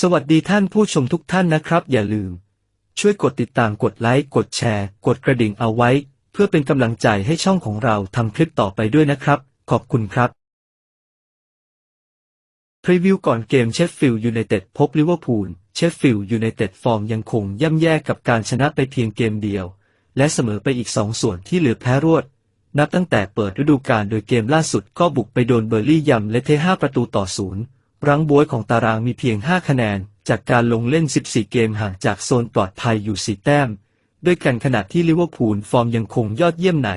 สวัสดีท่านผู้ชมทุกท่านนะครับ อย่าลืม ช่วยกดติดตามกดไลค์กดแชร์ กดกระดิ่งเอาไว้ เพื่อเป็นกำลังใจให้ช่องของเราทำคลิปต่อไปด้วยนะครับ ขอบคุณครับพรีวิวก่อนเกมเชฟฟิลด์ยูไนเต็ดพบลิเวอร์พูลเชฟฟิลด์ยูไนเต็ดฟอร์มยังคงย่ำแย่กับการชนะไปเพียงเกมเดียว และเสมอไปอีกสองส่วนที่เหลือแพ้รวด นับตั้งแต่เปิดฤดูกาลโดยเกมล่าสุดก็บุกไปโดนเบอร์ลี่ยำและเทห้าประตูต่อศูนย์ รังบวยของตารางมีเพียง 5 คะแนน จากการลงเล่น 14 เกมห่างจากโซนปลอดภัยอยู่ 4 แต้ม ด้วยกันขณะที่ลิเวอร์พูลฟอร์มยังคงยอดเยี่ยมใน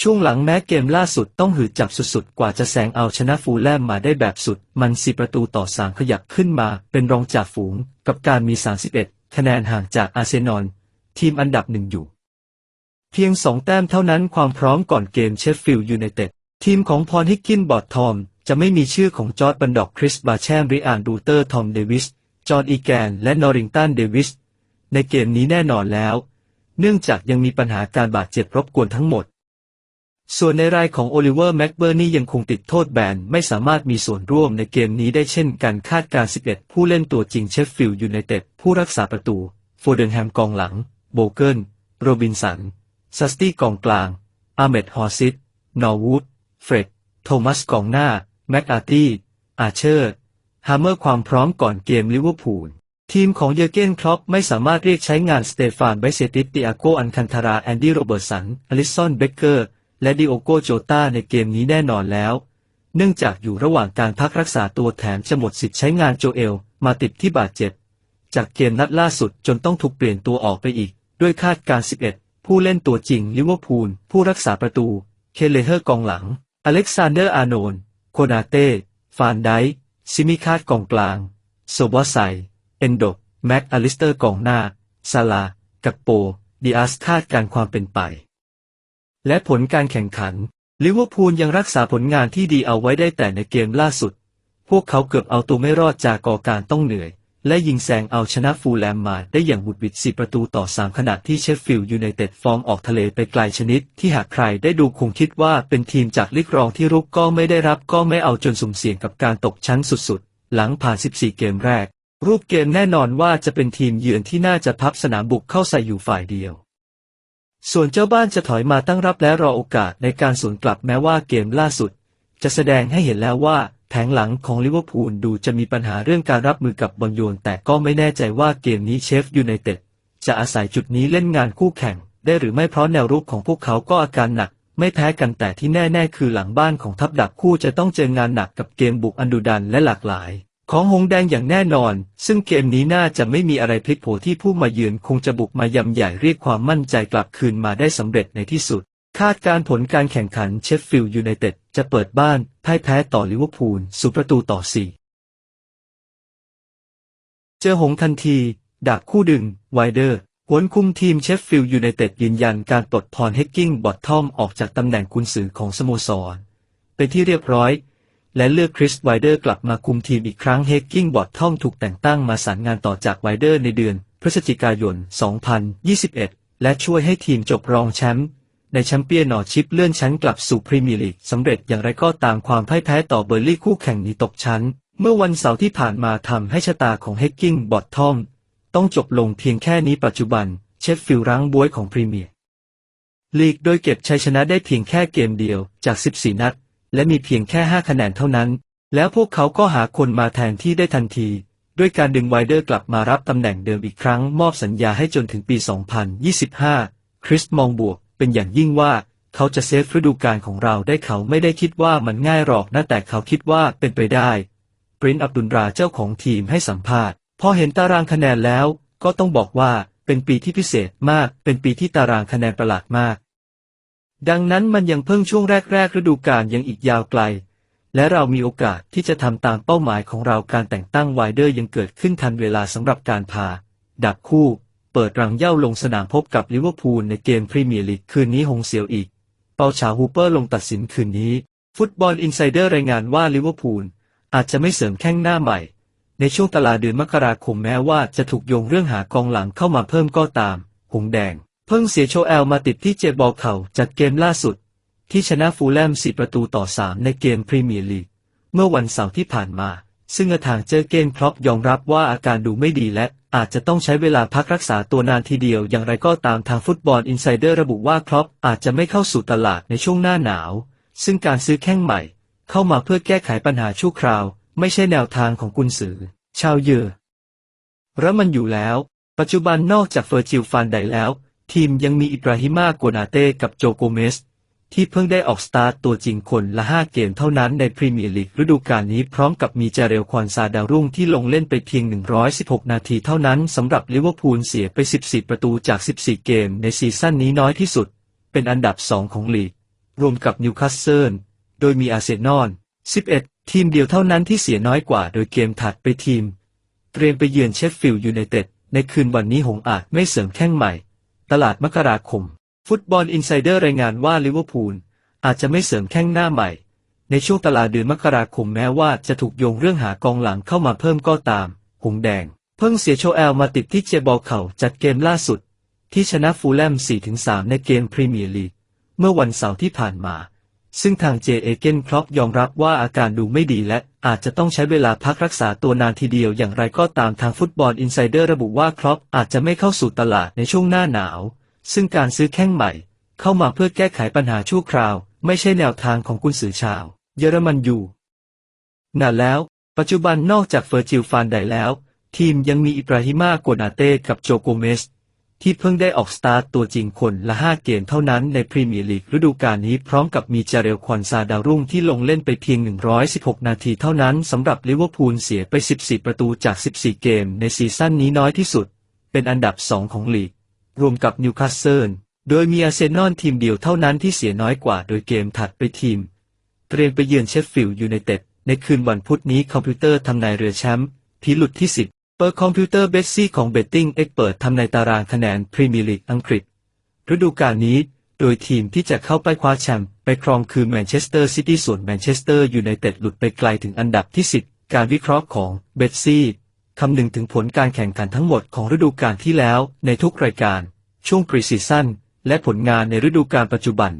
ช่วงหลังแม้เกมล่าสุดต้องหืดจับสุดๆ กว่าจะแซงเอาชนะฟูลแลมมาได้แบบสุด มันสีประตูต่อสามขยับขึ้นมา เป็นรองจ่าฝูง กับการมี 31 คะแนนห่างจากอาร์เซนอลทีมอันดับหนึ่งอยู่ เพียงสองแต้มเท่านั้นความพร้อมก่อนเกมเชฟฟิลด์ยูไนเต็ดทีมของพรฮิกกินบอร์ดทอม จะไม่มีชื่อของจอร์ดบันดอกคริสบาแชมริอานดูเตอร์ทอมเดวิส จอห์นอีแกน และนอริงตันเดวิส ในเกมนี้แน่นอนแล้ว เนื่องจากยังมีปัญหาการบาดเจ็บรบกวนทั้งหมด ส่วนในรายของโอลิเวอร์แม็กเบอร์นี่ยังคงติดโทษแบน ไม่สามารถมีส่วนร่วมในเกมนี้ได้เช่นกันคาดการ 11 ผู้เล่นตัวจริงเชฟฟิลด์ยูไนเต็ดผู้รักษาประตูโฟเดนแฮมกองหลัง โบเกิลโรบินสันซัสตี้กองกลางอาเมดฮอร์ซิตนอร์วูดเฟร็ดโทมัสกองหน้า แม็กอาร์ตี้ อาเชอร์ฮาเมอร์ความพร้อมก่อนเกมลิเวอร์พูลทีมของเยอร์เกนคล็อปไม่สามารถเรียกใช้งานสเตฟานไบเซติสติอาโกอันคันธาราแอนดี้โรเบิร์ตสันอลิสันเบเกอร์ และดิโอโกโจตาในเกมนี้แน่นอนแล้ว เนื่องจากอยู่ระหว่างการพักรักษาตัวแถมจะหมดสิทธิ์ใช้งานโจเอล มาติดที่บาดเจ็บ จากเกมนัดล่าสุดจนต้องถูกเปลี่ยนตัวออกไปอีก ด้วยคาดการณ์11 ผู้เล่นตัวจริงลิเวอร์พูลผู้รักษาประตู เคเลเฮอร์กองหลัง อเล็กซานเดอร์อาโนน โคนาเต้ ฟานไดซิมิคาดกองกลาง โซบอสไซ เอนโด แม็กอลิสเตอร์กองหน้า ซาลา กักโป ดิอาสคาดการความเป็นไป และผลการแข่งขัน ลิเวอร์พูลยังรักษาผลงานที่ดีเอาไว้ได้แต่ในเกมล่าสุด พวกเขาเกือบเอาตัวไม่รอดจากก่อการต้องเหนื่อย และยิงแซงเอาชนะฟูลแลมมาได้อย่างบุดบิดสีประตูต่อสามขณะที่เชฟฟิลด์ยูไนเต็ดฟอร์มออกทะเลไปไกลชนิด ที่หากใครได้ดูคงคิดว่าเป็นทีมจากลิกรองที่รุกก็ไม่ได้รับก็ไม่เอาจนสุ่มเสี่ยงกับการตกชั้นสุดๆ หลังผ่าน 14 เกมแรก รูปเกมแน่นอนว่าจะเป็นทีมเยือนที่น่าจะพับสนามบุกเข้าใส่อยู่ฝ่ายเดียวส่วนเจ้าบ้านจะถอยมาตั้งรับและรอโอกาสในการสวนกลับแม้ว่าเกมล่าสุด จะแสดงให้เห็นแล้วว่า แผงหลังของลิเวอร์พูลดูจะมีปัญหาเรื่องการรับมือกับบอลโยน แต่ก็ไม่แน่ใจว่าเกมนี้เชฟยูไนเต็ดจะอาศัยจุดนี้เล่นงานคู่แข่ง ได้หรือไม่เพราะแนวรุกของพวกเขาก็อาการหนัก ไม่แพ้กันแต่ที่แน่ๆ คือหลังบ้านของทัพดักคู่จะต้องเจองานหนักกับเกมบุกอันดุดันและหลากหลาย ของหงแดงอย่างแน่นอน ซึ่งเกมนี้น่าจะไม่มีอะไรพลิกโผที่ผู้มาเยือนคงจะบุกมายำใหญ่เรียกความมั่นใจกลับคืนมาได้สำเร็จในที่สุด คาดการผลการแข่งขันเชฟฟิลด์ยูไนเต็ด จะเปิดบ้านพ่ายแพ้ต่อลิเวอร์พูลสูประตูต่อ4เจอหงทันที ดักคู่ดึง ไวเดอร์หวนคุมทีมเชฟฟิลด์ยูไนเต็ดยืนยันการปลดพรเฮกกิ้งบอททอมออกจากตำแหน่งกุนซือของสโมสร เป็นที่เรียบร้อย และเลือกคริสไวเดอร์กลับมาคุมทีมอีกครั้งเฮกกิ้งบอททอมถูกแต่งตั้งมาสารงานต่อจากไวเดอร์ในเดือนพฤศจิกายน 2021 และช่วยให้ทีมจบรองแชมป์ ในแชมเปี้ยนอชิพเลื่อนชั้นกลับสู่พรีเมียร์ลีกสำเร็จอย่างไรก็ตามความพ่ายแพ้ต่อเบอร์ลี่คู่แข่งหนีตกชั้น เมื่อวันเสาร์ที่ผ่านมาทำให้ชะตาของเฮกกิ้งบอททอมต้องจบลงเพียงแค่นี้ปัจจุบัน เชฟฟิลด์รั้งบวยของพรีเมียร์ลีกโดยเก็บชัยชนะได้เพียงแค่เกมเดียวจาก 14 นัด และมีเพียงแค่ 5 คะแนนเท่านั้น แล้วพวกเขาก็หาคนมาแทนที่ได้ทันที ด้วยการดึงไวเดอร์กลับมารับตำแหน่งเดิมอีกครั้งมอบสัญญาให้จนถึงปี 2025 คริสมองบวก เป็นอย่างยิ่งว่าเขาจะเซฟฤดูกาลของเราได้เขาไม่ได้คิดว่ามันง่ายหรอกนะแต่เขาคิดว่าเป็นไปได้ปรินอับดุลราเจ้าของทีมให้สัมภาษณ์ พอเห็นตารางคะแนนแล้ว ก็ต้องบอกว่าเป็นปีที่พิเศษมาก เป็นปีที่ตารางคะแนนประหลาดมาก ดังนั้นมันยังเพิ่งช่วงแรก ๆ ฤดูกาลยังอีกยาวไกล และเรามีโอกาสที่จะทำตามเป้าหมายของเราการแต่งตั้งไวเดอร์ยังเกิดขึ้นทันเวลาสำหรับการพา ดับคู่ เปิดรังเย่าลงสนามพบกับลิเวอร์พูลในเกมพรีเมียร์ลีกคืนนี้หงเสียวอีก เปาชาฮูเปอร์ลงตัดสินคืนนี้ ฟุตบอลอินไซเดอร์รายงานว่าลิเวอร์พูลอาจจะไม่เสริมแข้งหน้าใหม่ ในช่วงตลาดเดือนมกราคมแม้ว่าจะถูกโยงเรื่องหากองหลังเข้ามาเพิ่มก็ตาม หงแดง เพิ่งเสียโชแอลมาติดที่เจ็บบอลเข่าจากเกมล่าสุด ที่ชนะฟูลแลม 4 ประตูต่อ 3 ในเกมพรีเมียร์ลีกเมื่อวันเสาร์ที่ผ่านมา ซึ่งทางเจอเกนครอปยอมรับว่าอาการดูไม่ดีและอาจจะต้องใช้เวลาพักรักษาตัวนานทีเดียว อย่างไรก็ตามทางฟุตบอลอินไซเดอร์ระบุว่าครอปอาจจะไม่เข้าสู่ตลาดในช่วงหน้าหนาว ซึ่งการซื้อแข้งใหม่ เข้ามาเพื่อแก้ไขปัญหาชั่วคราว ไม่ใช่แนวทางของกุนซือ ชาวเยอร์และมันอยู่แล้ว ปัจจุบันนอกจากเฟอร์จิลฟานไดแล้ว ทีมยังมีอิบราฮิมาโกนาเต้กับโจโกเมส ที่เพิ่งได้ออกสตาร์ตตัวจริงคนละ 5 เกมเท่านั้นในพรีเมียร์ลีกฤดูกาลนี้พร้อมกับมีจาเรลควอนซาดาวรุ่งที่ลงเล่นไปเพียง 116 นาทีเท่านั้นสำหรับลิเวอร์พูลเสียไป 14 ประตูจาก 14 เกมในซีซั่นนี้น้อยที่สุด เป็นอันดับ 2 ของลีก รวมกับนิวคาสเซิลโดยมีอาเซนอล11 ทีมเดียวเท่านั้นที่เสียน้อยกว่าโดยเกมถัดไปทีม เตรียมไปเยือนเชฟฟิลด์ยูไนเต็ดในคืนวันนี้หงอาจไม่เสริมแข้งใหม่ ตลาดมกราคม ฟุตบอลอินไซเดอร์รายงานว่าลิเวอร์พูลอาจจะไม่เสริมแข้งหน้าใหม่ ในช่วงตลาดเดือนมกราคมแม้ว่าจะถูกโยงเรื่องหากองหลังเข้ามาเพิ่มก็ตาม หงแดง เพิ่งเสียโชแอลมาติดที่เจบอลเข่าจัดเกมล่าสุด ที่ชนะฟูลแลม 4-3 ในเกมพรีเมียร์ลีกเมื่อวันเสาร์ที่ผ่านมา ซึ่งทางเจเอเกนครอปยอมรับว่าอาการดูไม่ดีและอาจจะต้องใช้เวลาพักรักษาตัวนานทีเดียวอย่างไรก็ตามทางฟุตบอลอินไซเดอร์ระบุว่าครอปอาจจะไม่เข้าสู่ตลาดในช่วงหน้าหนาว ซึ่งการซื้อแข้งใหม่ เข้ามาเพื่อแก้ไขปัญหาชั่วคราว ไม่ใช่แนวทางของกุนซือชาว เยอรมันอยู่นานแล้ว ปัจจุบันนอกจากเฟอร์จิลฟานไดแล้ว ทีมยังมีอิบราฮิมาโกนาเต้กับโจโกเมสที่เพิ่งได้ออกสตาร์ตตัวจริงคนละ 5 เกมเท่านั้นในพรีเมียร์ลีกฤดูกาลนี้พร้อมกับมีจาเรลควอนซาดาวรุ่งที่ลงเล่นไปเพียง 116 นาทีเท่านั้นสำหรับลิเวอร์พูลเสียไป 14 ประตูจาก 14 เกมในซีซั่นนี้น้อยที่สุด เป็นอันดับ 2 ของลีก รวมกับนิวคาสเซิล โดยมีอาร์เซนอลทีมเดียวเท่านั้นที่เสียน้อยกว่าโดยเกมถัดไปทีม เตรียมไปเยือนเชฟฟิลด์ยูไนเต็ดในคืนวันพุธนี้คอมพิวเตอร์ทำนายเรือแชมป์พีหลุดที่ 10 เปิดคอมพิวเตอร์เบสซี่ของ Betting X เปิดทำในตารางคะแนนพรีเมียร์ลีกอังกฤษ ฤดูกาลนี้ โดยทีมที่จะเข้าไปคว้าแชมป์ไปครองคือแมนเชสเตอร์ซิตี้ส่วนแมนเชสเตอร์ยูไนเต็ดหลุดไปไกลถึงอันดับที่ 10 การวิเคราะห์ของเบสซี่ คำนึงถึงผลการแข่งขันทั้งหมดของฤดูกาลที่แล้วในทุกรายการ ช่วงปรีซีซั่นและผลงานในฤดูกาลปัจจุบัน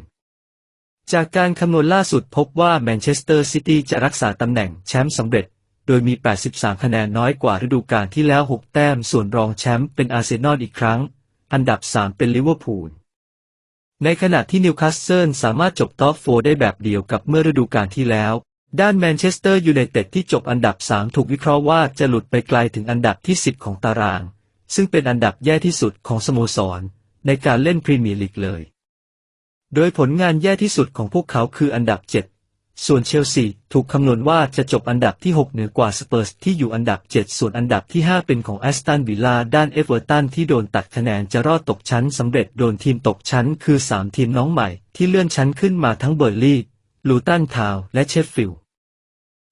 จากการคำนวณล่าสุดพบว่าแมนเชสเตอร์ซิตี้จะรักษาตำแหน่งแชมป์สำเร็จ โดยมี 83 คะแนนน้อยกว่าฤดูกาลที่แล้ว 6 แต้ม ส่วนรองแชมป์เป็นอาร์เซนอลอีกครั้ง อันดับ 3 เป็นลิเวอร์พูล ในขณะที่นิวคาสเซิลสามารถจบท็อปโฟได้แบบเดียวกับเมื่อฤดูกาลที่แล้ว ด้านแมนเชสเตอร์ยูไนเต็ดที่จบอันดับ 3 ถูกวิเคราะห์ว่าจะหลุดไปไกลถึงอันดับที่ 10 ของตาราง ซึ่งเป็นอันดับแย่ที่สุดของสโมสร ในการเล่นพรีเมียร์ลีกเลย โดยผลงานแย่ที่สุดของพวกเขาคืออันดับ 7 ส่วนเชลซีถูกคำนวณว่าจะจบอันดับที่ 6 เหนือกว่าสเปอร์สที่อยู่อันดับ 7 ส่วนอันดับที่ 5 เป็นของแอสตันวิลล่าด้านเอเวอร์ตันที่โดนตัดคะแนนจะรอดตกชั้นสำเร็จโดนทีมตกชั้นคือ 3 ทีมน้องใหม่ที่เลื่อนชั้นขึ้นมาทั้งเบอร์ลี่ลูตันทาวน์และเชฟฟิลด์